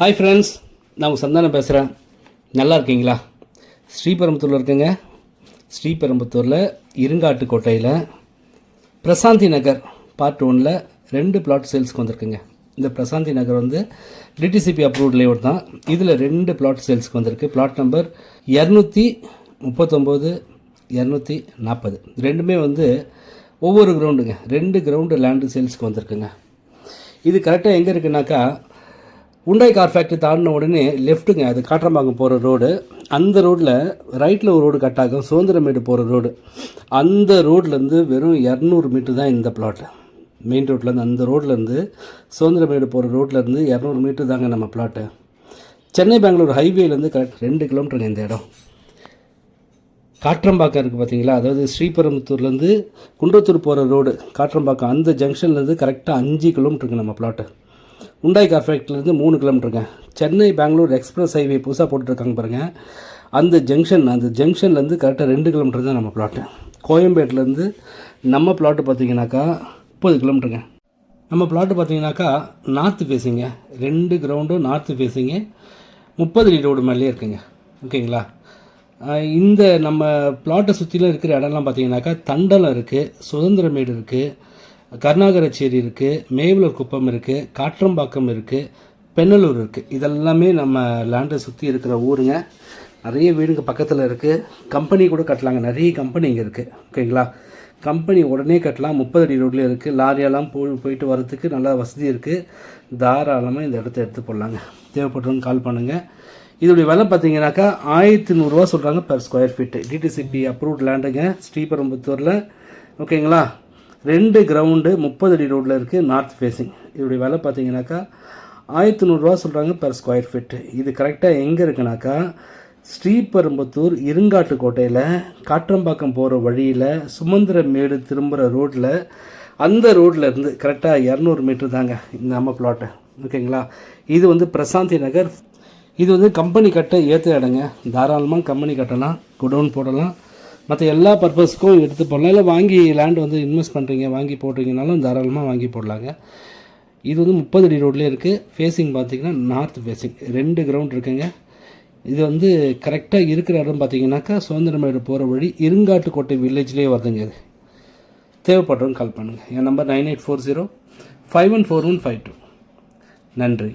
Hi friends நான் உங்கள் சந்தானம் பேசுகிறேன் நல்லா இருக்கீங்களா? ஸ்ரீபெரும்புத்தூரில் இருக்குங்க. ஸ்ரீபெரும்புத்தூரில் இருங்காட்டுக்கோட்டையில் பிரசாந்தி நகர் பார்ட் ஒனில் ரெண்டு பிளாட் சேல்ஸ்க்கு வந்திருக்குங்க. இந்த பிரசாந்தி நகர் வந்து டிடிசிபி அப்ரூவ்ட் லேஅவுட் தான். இதில் ரெண்டு பிளாட் சேல்ஸ்க்கு வந்திருக்கு. பிளாட் நம்பர் இரநூத்தி முப்பத்தொம்போது இரநூத்தி நாற்பது. ரெண்டுமே வந்து ஒவ்வொரு கிரவுண்டுங்க ரெண்டு கிரவுண்டு லேண்டு சேல்ஸ்க்கு வந்திருக்குங்க. இது கரெக்டாக எங்கே இருக்குனாக்கா உண்டாய் கார் ஃபேக்ட்ரி தாண்டின உடனே லெஃப்ட்டுங்க அது காற்றம்பாக்கம் போகிற ரோடு அந்த ரோட்டில் ரைட்டில் ஒரு ரோடு கட் ஆகும் சுதந்திரமேடு போகிற ரோடு அந்த ரோட்லேருந்து வெறும் இரநூறு மீட்டர் தான் இந்த பிளாட் மெயின் ரோட்லேருந்து அந்த ரோட்லேருந்து சுதந்திரமேடு போகிற ரோட்லேருந்து இரநூறு மீட்டர் தாங்க நம்ம பிளாட்டு சென்னை பெங்களூர் ஹைவேலேருந்து கரெக்ட் ரெண்டு கிலோமீட்டருங்க இந்த இடம். காற்றம்பாக்கம் இருக்குது பார்த்தீங்களா அதாவது ஸ்ரீபெரும்புத்தூர்லேருந்து குன்றத்தூர் போகிற ரோடு காற்றம்பாக்கம் அந்த ஜங்ஷன்லேருந்து கரெக்டாக அஞ்சு கிலோமீட்டருங்க நம்ம பிளாட்டு உண்டாய் கார் ஃபேக்ட்ரிலேருந்து மூணு கிலோமீட்டருங்க சென்னை பெங்களூர் எக்ஸ்பிரஸ் ஹைவே புதுசாக போட்டுருக்காங்க பாருங்கள் அந்த ஜங்ஷன் அந்த ஜங்ஷன்லேருந்து கரெக்டாக ரெண்டு கிலோமீட்டர் தான் நம்ம பிளாட்டு கோயம்பேட்டிலேருந்து நம்ம பிளாட்டு பார்த்தீங்கன்னாக்கா முப்பது கிலோமீட்டருங்க நம்ம பிளாட்டு பார்த்தீங்கன்னாக்கா நார்த்து ஃபேஸிங்க ரெண்டு கிரவுண்டும் நார்த்து ஃபேஸிங்க முப்பது அடி ரோடு மேலேயே இருக்குங்க. ஓகேங்களா இந்த நம்ம பிளாட்டை சுற்றிலும் இருக்கிற இடம்லாம் பார்த்தீங்கன்னாக்கா தண்டலம் இருக்குது சுதந்திரமேடு இருக்குது கருணாகரச்சேரி இருக்குது மேவலூர் குப்பம் இருக்குது காற்றம்பாக்கம் இருக்குது பெண்ணலூர் இருக்குது இதெல்லாமே நம்ம லேண்டை சுற்றி இருக்கிற ஊருங்க. நிறைய வீடுங்க பக்கத்தில் இருக்குது கம்பெனி கூட கட்டலாங்க. நிறைய கம்பெனி இங்கே இருக்குது ஓகேங்களா கம்பெனி உடனே கட்டலாம். முப்பது அடி ரோட்லேயே இருக்குது லாரியெல்லாம் போய் போயிட்டு வரத்துக்கு நல்லா வசதி இருக்குது தாராளமாக இந்த இடத்த எடுத்து போடலாங்க. தேவைப்பட்டவங்க கால் பண்ணுங்கள் இதோடைய விலை பார்த்தீங்கன்னாக்கா ஆயிரத்தி நூறுரூவா சொல்கிறாங்க per square feet DTCP approved லேண்டுங்க ஸ்ரீபெரும்புத்தூரில். ஓகேங்களா ரெண்டு கிரவுண்டு முப்பது அடி ரோட்டில் இருக்குது நார்த் ஃபேஸிங் இதோடைய விலை பார்த்தீங்கன்னாக்கா ஆயிரத்தி நூறுரூவா சொல்கிறாங்க பெர் ஸ்கொயர் ஃபிட்டு இது கரெக்டாக எங்கே இருக்குனாக்கா ஸ்ரீபெரும்புத்தூர் இருங்காட்டுக்கோட்டையில் காற்றம்பாக்கம் போகிற வழியில் சுமந்திரமேடு திரும்புகிற ரோட்டில் அந்த ரோட்டில் இருந்து கரெக்டாக இரநூறு மீட்ரு தாங்க இந்த நம்ம பிளாட்டு ஓகேங்களா இது வந்து பிரசாந்தி நகர். இது வந்து கம்பெனி கட்ட ஏற்ற இடங்க. தாராளமாக கம்பெனி கட்டலாம் குடோன் போடலாம். மற்ற எல்லா பர்பஸ்க்கும் எடுத்து போடலாம். இல்லை வாங்கி லேண்ட் வந்து இன்வெஸ்ட் பண்ணுறீங்க வாங்கி போடுறீங்கனாலும் தாராளமாக வாங்கி போடலாங்க. இது வந்து முப்பது அடி ரோட்லேயே இருக்குது ஃபேஸிங் பார்த்தீங்கன்னா நார்த் ஃபேஸிங் ரெண்டு கிரவுண்ட் இருக்குங்க. இது வந்து கரெக்டாக இருக்கிற இடம் பார்த்தீங்கன்னாக்கா சுதந்திரமேடு போகிற வழி இருங்காட்டுக்கோட்டை வில்லேஜ்லேயே வருதுங்க இது. தேவைப்படுறவங்க கால் பண்ணுங்கள் என் number nine eight four zero five one four one five two நன்றி.